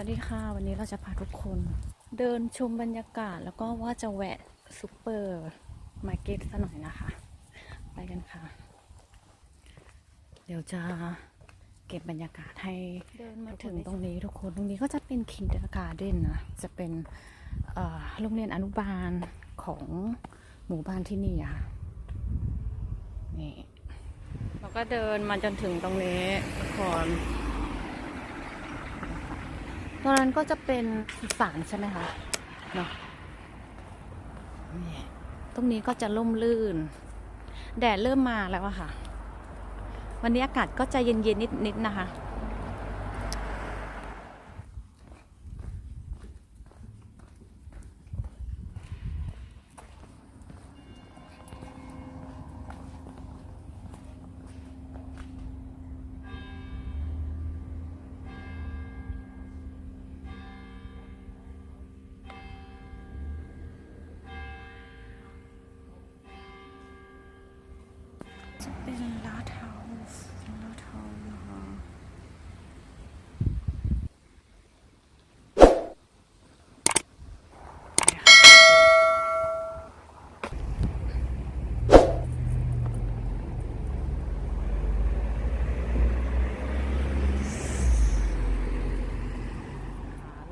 วัสดีค่ะ วันนี้เราจะพาทุกคน เดินชมบรรยากาศแล้วก็ว่าจะแวะซูเปอร์มาร์เก็ตสักหน่อยนะคะ ไปกันค่ะ เดี๋ยวจะเก็บบรรยากาศให้เดินมาถึงตรงนี้ทุกคนตรงนี้ก็จะเป็นคินเดอร์การ์เด้นนะจะเป็นโรงเรียนอนุบาลของหมู่บ้านที่นี่ค่ะนี่เราก็เดินมาจนถึงตรงนี้ทุกคน ตรงนั้นก็จะเป็นสารใช่ไหมคะเนาะนี่ตรงนี้ก็จะล่มลื่น แดดเริ่มมาแล้วอะค่ะ วันนี้อากาศก็จะเย็นๆนิดๆนะคะ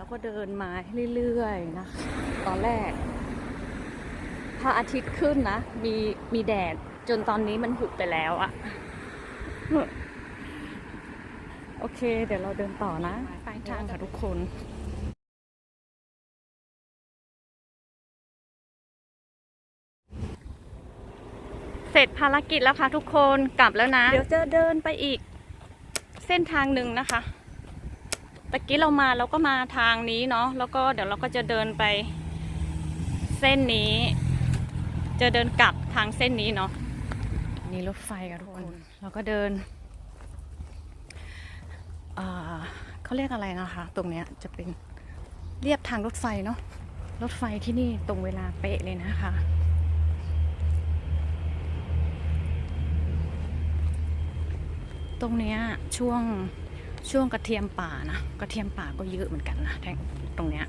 แล้วก็เดินมาเรื่อยๆนะคะตอนแรกพระอาทิตย์ขึ้นนะ มีมีแดดจนตอนนี้มันหุบไปแล้วอะโอเค เดี๋ยวเราเดินต่อนะปลายทางค่ะทุกคนเสร็จภารกิจแล้วค่ะทุกคนกลับแล้วนะ เดี๋ยวจะเดินไปอีกเส้นทางหนึ่งนะคะตะกี้เรามาเราก็มาทางนี้เนาะแล้วก็เดี๋ยวเราก็จะเดินไป เส้นนี้ จะเดินกลับทางเส้นนี้เนาะนี่รถไฟกันทุกคนเราก็เดินเขาเรียกอะไรนะคะ ตรงเนี้ยจะเป็นเรียบทางรถไฟเนาะรถไฟที่นี่ตรงเวลาเป๊ะเลยนะคะตรงเนี้ยช่วง ช่วงกระเทียมป่านะกระเทียมป่าก็เยอะเหมือนกันนะแทงตรงเนี้ย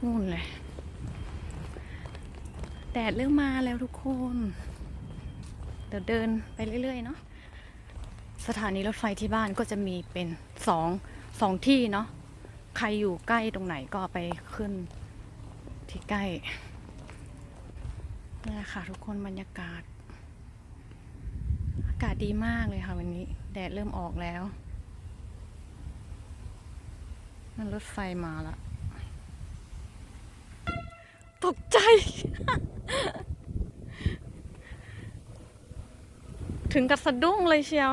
นู่นเลยแดดเริ่มมาแล้วทุกคน เดี๋ยวเดินไปเรื่อยๆเนาะสถานีรถไฟที่บ้านก็จะมีเป็นสองสองที่เนาะใครอยู่ใกล้ตรงไหนก็ไปขึ้นที่ใกล้นี่แหละค่ะทุกคนบรรยากาศ อากาศดีมากเลยค่ะวันนี้ แดดเริ่มออกแล้ว นั่นรถไฟมาละ ตกใจ ถึงกับสะดุ้งเลยเชียว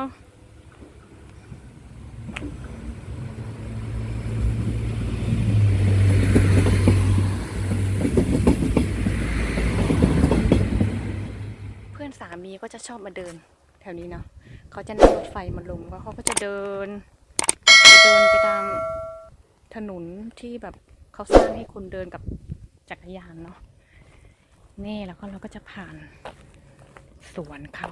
เพื่อนสามีก็จะชอบมาเดิน แถวนี้เนาะเขาจะนั่งรถไฟมาลงแล้วเขาก็จะเดิน เดินไปตาม ถนนที่แบบเขาสร้างให้คนเดินกับจักรยานเนาะนี่แล้วก็เราก็จะผ่านสวนเขา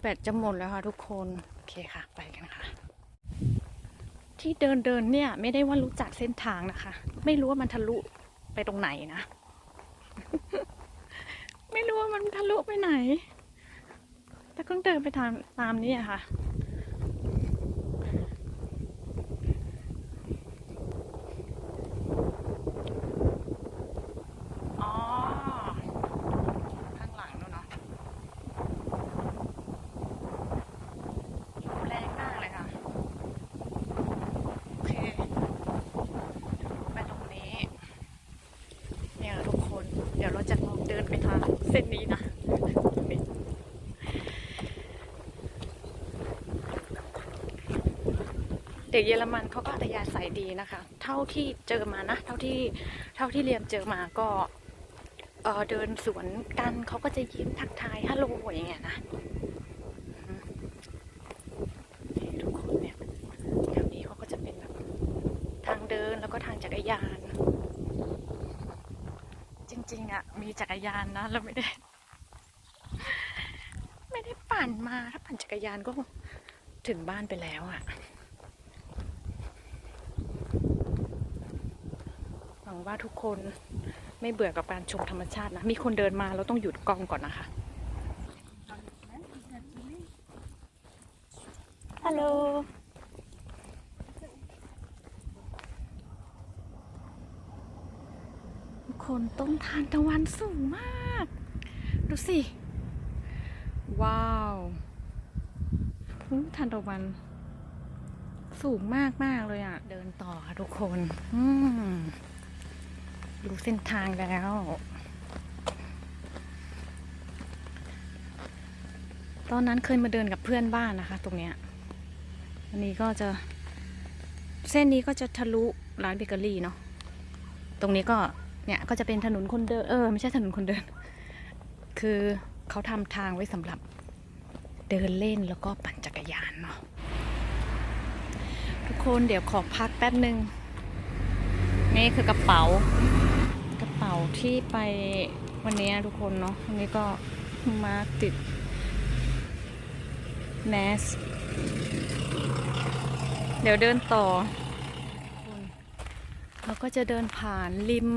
แบตจะหมดแล้วค่ะทุกคน โอเคค่ะ ไปกันค่ะ ที่เดินเดินเนี่ย ไม่ได้ว่ารู้จักเส้นทางนะคะ ไม่รู้ว่ามันทะลุ ไปตรงไหนนะ ไม่รู้ว่ามันทะลุไปไหน แต่เพิ่งเดินไปทางตามนี้อะค่ะ อ๋อ ข้างหลังนู่นเนาะลมแรงมากเลยค่ะ โอเค ไปตรงนี้ เนี่ยทุกคน เดี๋ยวเราจะลองเดินไปทางเส้นนี้นะ เด็กเยอรมันเขาก็อัธยาศัยดีนะคะ เท่าที่เจอมานะ เท่าที่เท่าที่เรียนเจอมาก็เออเดินสวนกันเขาก็จะยิ้มทักทายฮัลโหลอย่างเงี้ยนะอืมนี่ทุกคนเนี่ยแถวนี้เขาก็จะเป็นแบบทางเดินแล้วก็ทางจักรยาน จริงๆอะมีจักรยานนะเราไม่ได้ ไม่ได้ปั่นมาถ้าปั่นจักรยานก็ถึงบ้านไปแล้วอะห วังว่าทุกคนไม่เบื่อกับการชมธรรมชาตินะ มีคนเดินมาเราต้องหยุดกล้องก่อนนะคะ ฮัลโหล ทุกคนต้นทานตะวันสูงมาก ดูสิ ว้าวอุ๊ยทานตะวันสูงมากมากเลยอะ่ะ เดินต่อค่ะทุกคน อืม ดูเส้นทางแล้ว ตอนนั้นเคยมาเดินกับเพื่อนบ้านนะคะ ตรงเนี้ยอันนี้ก็จะเส้นนี้ก็จะทะลุร้านเบเกอรี่เนาะ ตรงนี้ก็เนี่ยก็จะเป็นถนนคนเดินเออไม่ใช่ถนนคนเดิน คือเขาทำทางไว้สำหรับเดินเล่นแล้วก็ปั่นจักรยานเนาะทุกคนเดี๋ยวขอพักแป๊บหนึ่งนี่คือกระเป๋า ป๋าที่ไปวันนี้ทุกคนเนาะวันนี้ก็มาติดแมส เดี๋ยวเดินต่อเราก็จะเดินผ่านริม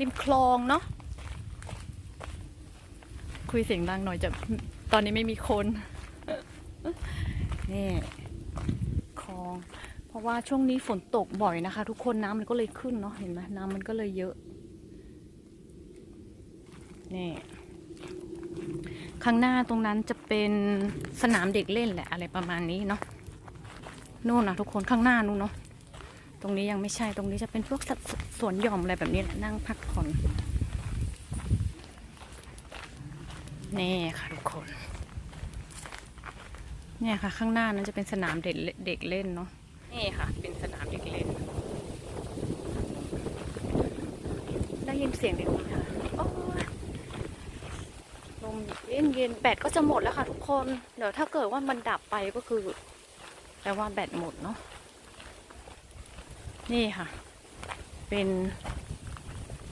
ริมคลองเนาะคุยเสียงดังหน่อยจะตอนนี้ไม่มีคนนี่คลอง เพราะว่าช่วงนี้ฝนตกบ่อยนะคะ ทุกคนน้ำมันก็เลยขึ้นเนาะเห็นไหมน้ำมันก็เลยเยอะ นี่ข้างหน้าตรงนั้นจะเป็นสนามเด็กเล่นแหละอะไรประมาณนี้เนาะนู่นนะทุกคนข้างหน้านู่นเนาะตรงนี้ยังไม่ใช่ตรงนี้จะเป็นพวกสัตว์สวนหย่อมอะไรแบบนี้แหละนั่งพักผ่อนนี่ค่ะทุกคน เนี่ยค่ะ ข้างหน้านั้นจะเป็นสนามเด็กเด็กเล่นเนาะนี่ค่ะ เป็นสนามเด็กเล่น ได้ยินเสียงเด็กไหมคะโอ้ยล มเย็นเย็นแบตก็จะหมดแล้วค่ะทุกคน เดี๋ยวถ้าเกิดว่ามันดับไปก็คือแปลว่าแบตหมดเนาะนี่ค่ะ เป็น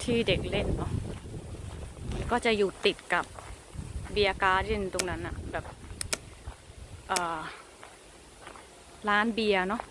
ที่เด็กเล่นเนาะก็จะอยู่ติดกับเบียร์การ์เดนตรงนั้นอะแบบร้านเบียร์เนาะ